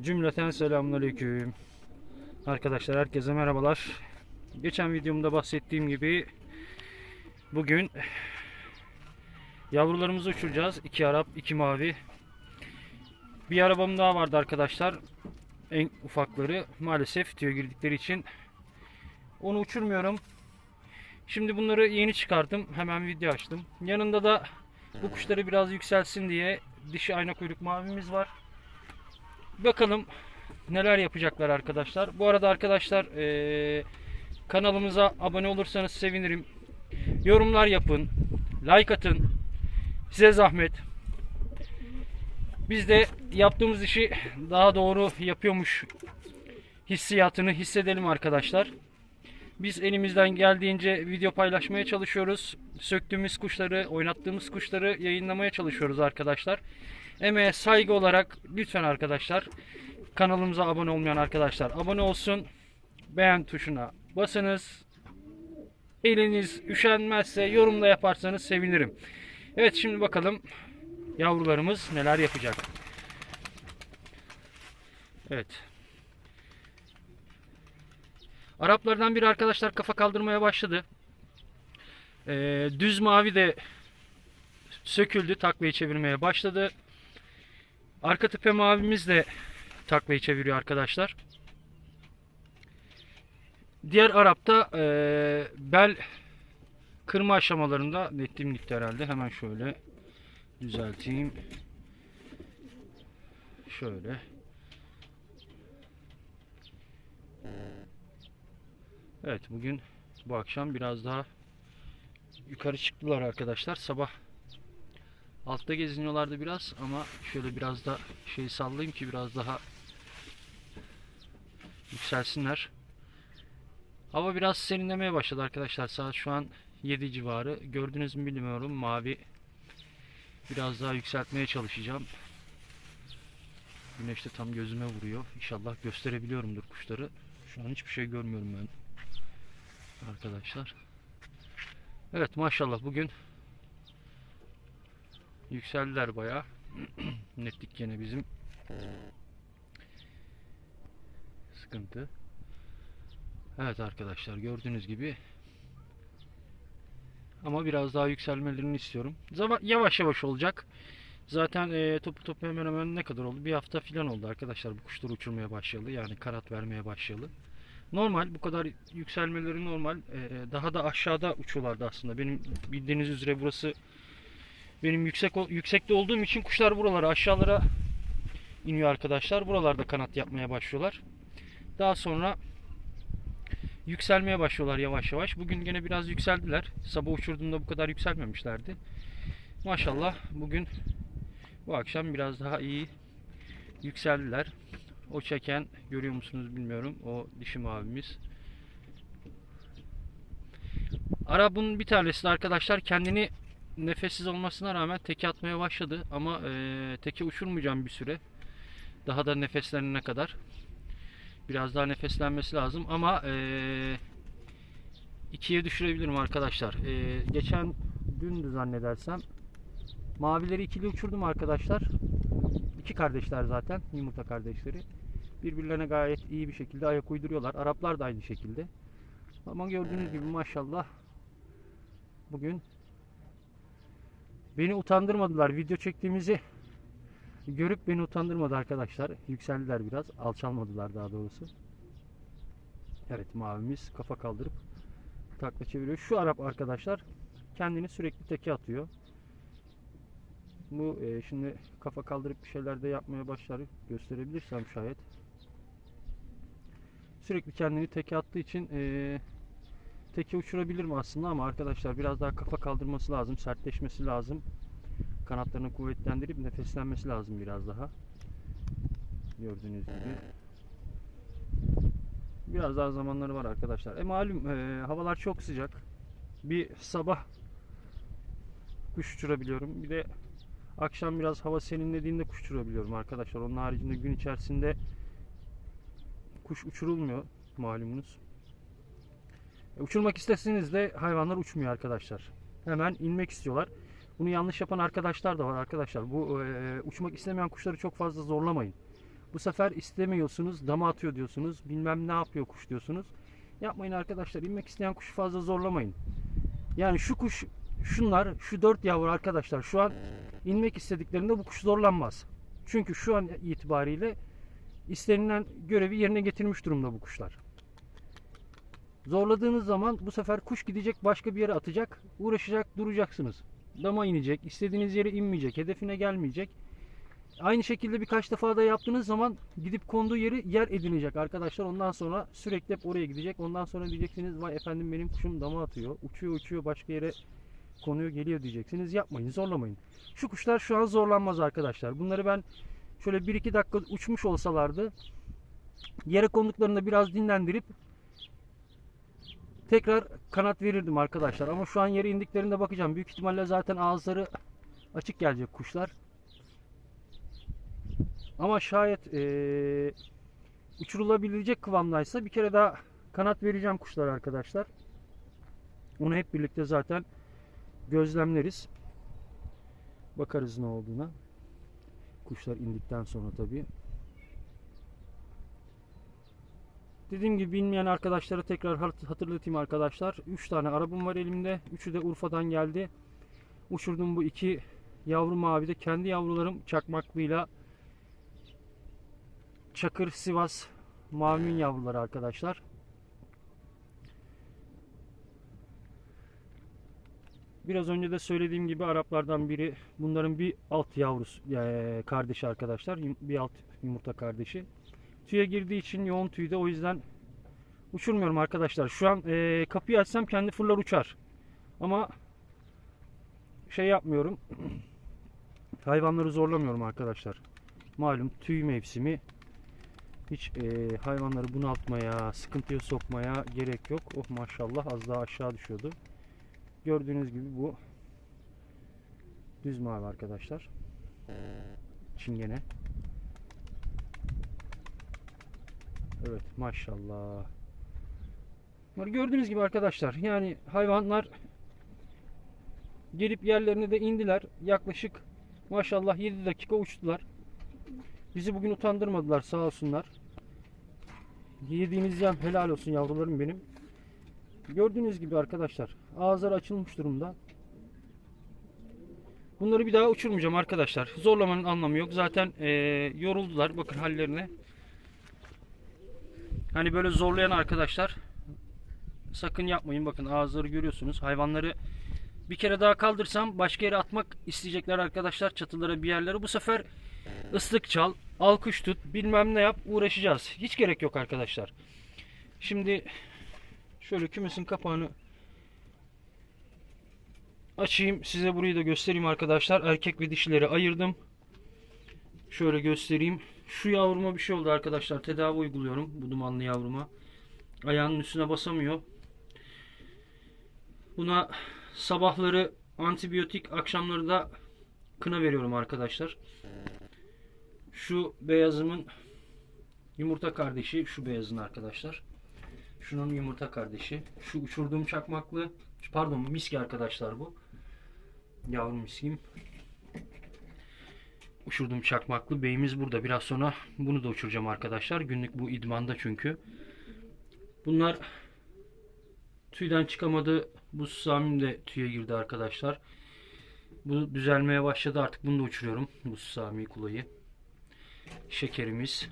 Cümleten selamünaleyküm. Arkadaşlar herkese merhabalar. Geçen videomda bahsettiğim gibi bugün yavrularımızı uçuracağız. İki Arap, iki mavi. Bir arabam daha vardı arkadaşlar. En ufakları maalesef tüyo girdikleri için onu uçurmuyorum. Şimdi bunları yeni çıkardım. Hemen video açtım. Yanında da bu kuşları biraz yükselsin diye dişi ayna kuyruk mavimiz var. Bakalım neler yapacaklar arkadaşlar. Bu arada arkadaşlar eee, kanalımıza abone olursanız sevinirim. Yorumlar yapın. Like atın. Size zahmet. Biz de yaptığımız işi daha doğru yapıyormuş hissiyatını hissedelim arkadaşlar. Biz elimizden geldiğince video paylaşmaya çalışıyoruz. Söktüğümüz kuşları, oynattığımız kuşları yayınlamaya çalışıyoruz arkadaşlar. Emeğe saygı olarak lütfen arkadaşlar kanalımıza abone olmayan arkadaşlar abone olsun. Beğen tuşuna basınız. Eliniz üşenmezse yorumda yaparsanız sevinirim. Evet şimdi bakalım yavrularımız neler yapacak. Evet. Araplardan biri arkadaşlar kafa kaldırmaya başladı. Ee, düz mavi de söküldü. Taklayı çevirmeye başladı. Arka tepe mavimiz de taklayı çeviriyor arkadaşlar. Diğer Arap'ta eee, bel kırma aşamalarında netliğim gitti herhalde. Hemen şöyle düzelteyim. Şöyle. Evet bugün bu akşam biraz daha yukarı çıktılar arkadaşlar. Sabah altta geziniyorlardı biraz ama şöyle biraz da şey sallayayım ki biraz daha yükselsinler. Hava biraz serinlemeye başladı arkadaşlar. Saat şu an 7 civarı. Gördünüz mü bilmiyorum. Mavi biraz daha yükseltmeye çalışacağım. Güneş de tam gözüme vuruyor. İnşallah gösterebiliyorumdur kuşları. Şu an hiçbir şey görmüyorum ben. Arkadaşlar. Evet maşallah bugün yükseldiler bayağı. Netlik gene bizim sıkıntı. Evet arkadaşlar gördüğünüz gibi ama biraz daha yükselmelerini istiyorum. Zaman yavaş yavaş olacak. Zaten e, topu topu hemen hemen ne kadar oldu? Bir hafta falan oldu arkadaşlar bu kuşları uçurmaya başlayalı. Yani kanat vermeye başlayalı. Normal bu kadar yükselmeleri normal. E, daha da aşağıda uçuyorlardı aslında. Benim bildiğiniz üzere burası benim yüksek yüksekte olduğum için kuşlar buralara aşağılara iniyor arkadaşlar. Buralarda kanat yapmaya başlıyorlar. Daha sonra yükselmeye başlıyorlar yavaş yavaş. Bugün gene biraz yükseldiler. Sabah uçurduğumda bu kadar yükselmemişlerdi. Maşallah bugün bu akşam biraz daha iyi yükseldiler. O çeken görüyor musunuz bilmiyorum. O dişi mavimiz. Arabın bir tanesi arkadaşlar kendini nefessiz olmasına rağmen teke atmaya başladı. Ama eee teke uçurmayacağım bir süre. Daha da nefeslenene kadar. Biraz daha nefeslenmesi lazım ama eee ikiye düşürebilirim arkadaşlar. Eee, geçen dündü zannedersem mavileri ikili uçurdum arkadaşlar. İki kardeşler zaten yumurta kardeşleri. Birbirlerine gayet iyi bir şekilde ayak uyduruyorlar. Araplar da aynı şekilde. Ama gördüğünüz gibi maşallah bugün beni utandırmadılar. Video çektiğimizi görüp beni utandırmadı arkadaşlar. Yükseldiler biraz. Alçalmadılar daha doğrusu. Evet mavimiz kafa kaldırıp takla çeviriyor. Şu Arap arkadaşlar kendini sürekli teke atıyor. Bu e, şimdi kafa kaldırıp bir şeyler de yapmaya başlar. Gösterebilirsem şayet. Sürekli kendini teke attığı için e, teke uçurabilir mi aslında ama arkadaşlar biraz daha kafa kaldırması lazım. Sertleşmesi lazım. Kanatlarını kuvvetlendirip nefeslenmesi lazım biraz daha. Gördüğünüz gibi. Biraz daha zamanları var arkadaşlar. E malum e, havalar çok sıcak. Bir sabah kuş uçurabiliyorum. Bir de akşam biraz hava serinlediğinde kuş uçurabiliyorum arkadaşlar. Onun haricinde gün içerisinde kuş uçurulmuyor malumunuz. Uçurmak isteseniz de hayvanlar uçmuyor arkadaşlar. Hemen inmek istiyorlar. Bunu yanlış yapan arkadaşlar da var arkadaşlar. Bu e, uçmak istemeyen kuşları çok fazla zorlamayın. Bu sefer istemiyorsunuz, dama atıyor diyorsunuz, bilmem ne yapıyor kuş diyorsunuz. Yapmayın arkadaşlar, inmek isteyen kuşu fazla zorlamayın. Yani şu kuş, şunlar, şu dört yavru arkadaşlar şu an inmek istediklerinde bu kuş zorlanmaz. Çünkü şu an itibariyle istenilen görevi yerine getirmiş durumda bu kuşlar. Zorladığınız zaman bu sefer kuş gidecek başka bir yere atacak, uğraşacak, duracaksınız. Dama inecek, istediğiniz yere inmeyecek, hedefine gelmeyecek. Aynı şekilde birkaç defa da yaptığınız zaman gidip konduğu yeri yer edinecek arkadaşlar. Ondan sonra sürekli hep oraya gidecek. Ondan sonra diyeceksiniz vay efendim benim kuşum dama atıyor. Uçuyor uçuyor başka yere konuyor geliyor diyeceksiniz. Yapmayın zorlamayın. Şu kuşlar şu an zorlanmaz arkadaşlar. Bunları ben şöyle 1-2 dakika uçmuş olsalardı yere konduklarında biraz dinlendirip tekrar kanat verirdim arkadaşlar. Ama şu an yere indiklerinde bakacağım. Büyük ihtimalle zaten ağızları açık gelecek kuşlar. Ama şayet eee, uçurulabilecek kıvamdaysa bir kere daha kanat vereceğim kuşlar arkadaşlar. Onu hep birlikte zaten gözlemleriz. Bakarız ne olduğuna. Kuşlar indikten sonra tabii. Dediğim gibi bilmeyen arkadaşlara tekrar hat- hatırlatayım arkadaşlar. 3 tane arabam var elimde. Üçü de Urfa'dan geldi. Uçurdum bu iki yavru mavi de kendi yavrularım çakmaklıyla Çakır Sivas Mavi'nin yavruları arkadaşlar. Biraz önce de söylediğim gibi Araplardan biri bunların bir alt yavrusu eee, kardeşi arkadaşlar. Bir alt yumurta kardeşi. Tüye girdiği için yoğun tüyde o yüzden uçurmuyorum arkadaşlar. Şu an eee, kapıyı açsam kendi fırlar uçar. Ama şey yapmıyorum. Hayvanları zorlamıyorum arkadaşlar. Malum tüy mevsimi. Hiç eee, hayvanları bunaltmaya, sıkıntıya sokmaya gerek yok. Oh maşallah az daha aşağı düşüyordu. Gördüğünüz gibi bu düz mavi arkadaşlar. Çingene. Evet maşallah. Bunları gördüğünüz gibi arkadaşlar yani hayvanlar gelip yerlerine de indiler. Yaklaşık maşallah 7 dakika uçtular. Bizi bugün utandırmadılar sağ olsunlar. Yediğiniz yem helal olsun yavrularım benim. Gördüğünüz gibi arkadaşlar ağızları açılmış durumda. Bunları bir daha uçurmayacağım arkadaşlar. Zorlamanın anlamı yok. Zaten eee, yoruldular. Bakın hallerine. Hani böyle zorlayan arkadaşlar sakın yapmayın. Bakın ağızları görüyorsunuz. Hayvanları bir kere daha kaldırsam başka yere atmak isteyecekler arkadaşlar. Çatılara bir yerlere. Bu sefer ıslık çal, alkış tut, bilmem ne yap uğraşacağız. Hiç gerek yok arkadaşlar. Şimdi şöyle kümesin kapağını açayım. Size burayı da göstereyim arkadaşlar. Erkek ve dişileri ayırdım. Şöyle göstereyim. Şu yavruma bir şey oldu arkadaşlar. Tedavi uyguluyorum bu dumanlı yavruma. Ayağının üstüne basamıyor. Buna sabahları antibiyotik, akşamları da kına veriyorum arkadaşlar. Şu beyazımın yumurta kardeşi, şu beyazın arkadaşlar. Şunun yumurta kardeşi. Şu uçurduğum çakmaklı, pardon miski arkadaşlar bu. Yavru miskim. Uçurduğum çakmaklı beyimiz burada. Biraz sonra bunu da uçuracağım arkadaşlar. Günlük bu idmanda çünkü. Bunlar tüyden çıkamadı. Bu susamim de tüye girdi arkadaşlar. Bu düzelmeye başladı. Artık bunu da uçuruyorum. Bu susami kulayı. Şekerimiz.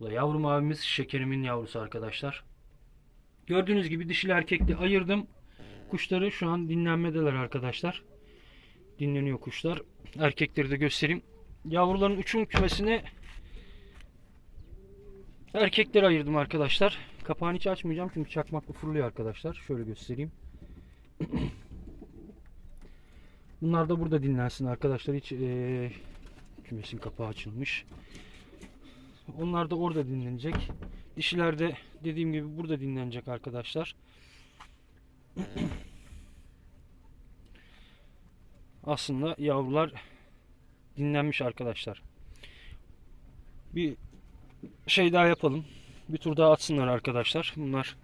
Bu da yavru mavimiz. Şekerimin yavrusu arkadaşlar. Gördüğünüz gibi dişili erkekli ayırdım. Kuşları şu an dinlenmedeler arkadaşlar. Dinleniyor kuşlar. Erkekleri de göstereyim. Yavruların uçum kümesine erkekleri ayırdım arkadaşlar. Kapağını hiç açmayacağım çünkü çakmaklı fırlıyor arkadaşlar. Şöyle göstereyim. Bunlar da burada dinlensin arkadaşlar. Hiç eee, kümesin kapağı açılmış. Onlar da orada dinlenecek. Dişiler de dediğim gibi burada dinlenecek arkadaşlar. Aslında yavrular dinlenmiş arkadaşlar. Bir şey daha yapalım. Bir tur daha atsınlar arkadaşlar. Bunlar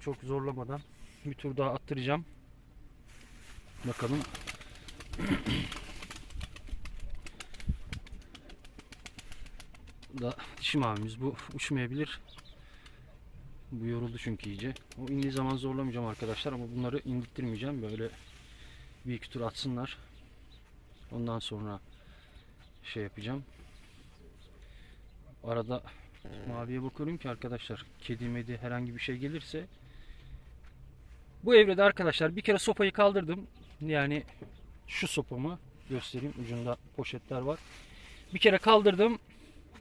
çok zorlamadan bir tur daha attıracağım. Bakalım. da dişi mavimiz bu uçmayabilir. Bu yoruldu çünkü iyice. O indiği zaman zorlamayacağım arkadaşlar ama bunları indirtmeyeceğim. Böyle bir iki tur atsınlar. Ondan sonra şey yapacağım. Arada maviye bakıyorum ki arkadaşlar kedi medi herhangi bir şey gelirse bu evrede arkadaşlar bir kere sopayı kaldırdım. Yani şu sopamı göstereyim. Ucunda poşetler var. Bir kere kaldırdım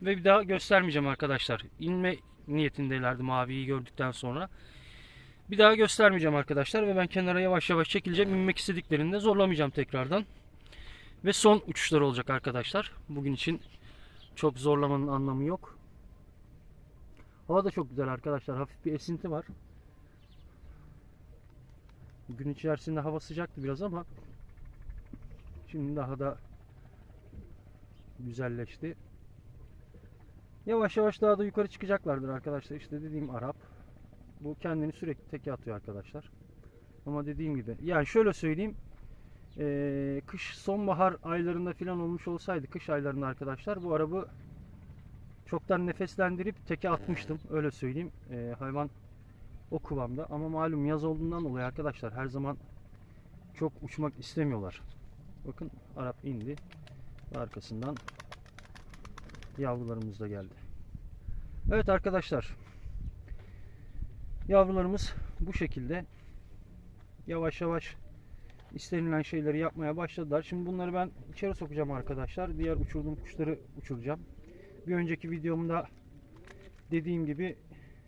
ve bir daha göstermeyeceğim arkadaşlar. İnme niyetindelerdi maviyi gördükten sonra. Bir daha göstermeyeceğim arkadaşlar ve ben kenara yavaş yavaş çekileceğim. İnmek istediklerinde zorlamayacağım tekrardan. Ve son uçuşlar olacak arkadaşlar. Bugün için çok zorlamanın anlamı yok. Hava da çok güzel arkadaşlar. Hafif bir esinti var. Gün içerisinde hava sıcaktı biraz ama şimdi daha da güzelleşti. Yavaş yavaş daha da yukarı çıkacaklardır arkadaşlar. İşte dediğim Arap. Bu kendini sürekli teke atıyor arkadaşlar. Ama dediğim gibi yani şöyle söyleyeyim. Ee, kış sonbahar aylarında falan olmuş olsaydı kış aylarında arkadaşlar bu arabı çoktan nefeslendirip teke atmıştım öyle söyleyeyim. Ee, hayvan o kıvamda ama malum yaz olduğundan dolayı arkadaşlar her zaman çok uçmak istemiyorlar. Bakın Arap indi. Arkasından yavrularımız da geldi. Evet arkadaşlar. Yavrularımız bu şekilde yavaş yavaş istenilen şeyleri yapmaya başladılar. Şimdi bunları ben içeri sokacağım arkadaşlar. Diğer uçurduğum kuşları uçuracağım. Bir önceki videomda dediğim gibi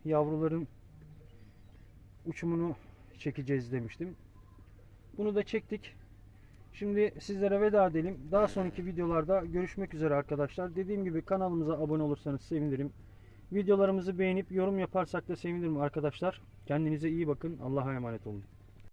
yavruların uçumunu çekeceğiz demiştim. Bunu da çektik. Şimdi sizlere veda edelim. Daha sonraki videolarda görüşmek üzere arkadaşlar. Dediğim gibi kanalımıza abone olursanız sevinirim. Videolarımızı beğenip yorum yaparsak da sevinirim arkadaşlar. Kendinize iyi bakın. Allah'a emanet olun.